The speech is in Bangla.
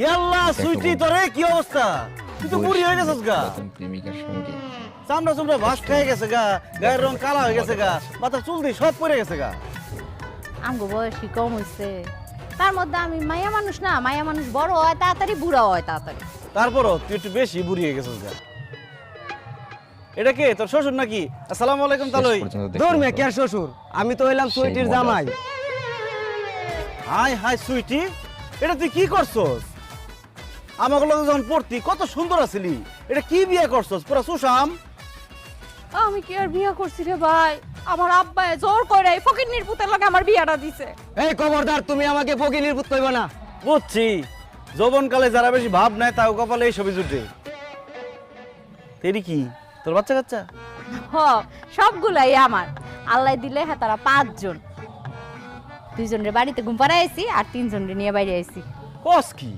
ইয়াল্লা সুইটি তোরে কি অবস্থা? তুই তো বুড়ি হয়ে গেছিস গা। প্রেমিকার সঙ্গে। চামড়া চামড়া ভাস খেয়ে গেছে গা গায়ের রং কালা হয়ে গেছে গা মাথার চুল দিয়ে সব পড়ে গেছে গা। আমগো বয়স কি কম হইছে। তার মধ্যে আমি মায়া মানুষ না মায়া মানুষ বড় হয় তাড়াতাড়ি বুড়া হয় তাড়াতাড়ি। তারপরও তুই একটু বেশি বুড়ি হয়ে গেছিস গা। এটা কে তোর শ্বশুর নাকি? আসসালামু আলাইকুম তালই। দূর মে কে শ্বশুর? আমি তো হইলাম সুইটির জামাই। Hi hi Sweety. এটা তুই কি করছস? আমাকে লগে যখন পড়তি কত সুন্দর আছিলি। এটা কি বিয়ে করছস? পুরা সুশাম। আমি কি আর বিয়া করছি রে ভাই? আমার আব্বা জোর করে এই ফকির পুতের লাগে আমার বিয়াটা দিছে। এই খবরদার তুমি আমাকে ফকিনির পুত কইবা না। বুঝছি। যৌবনকালে যারা বেশি ভাব নেয় তাও কপালে এই ছবি জুটে। তেরি কি? তোর বাচ্চা কাচ্চা? হ সবগুলাই আমার। আল্লাহ দিলে হ্যাঁ তারা পাঁচজন। দুইজনের বাড়িতে ঘুম পাড়াইছি আর তিনজনের নিয়ে বাইরে আইছি। কস কি?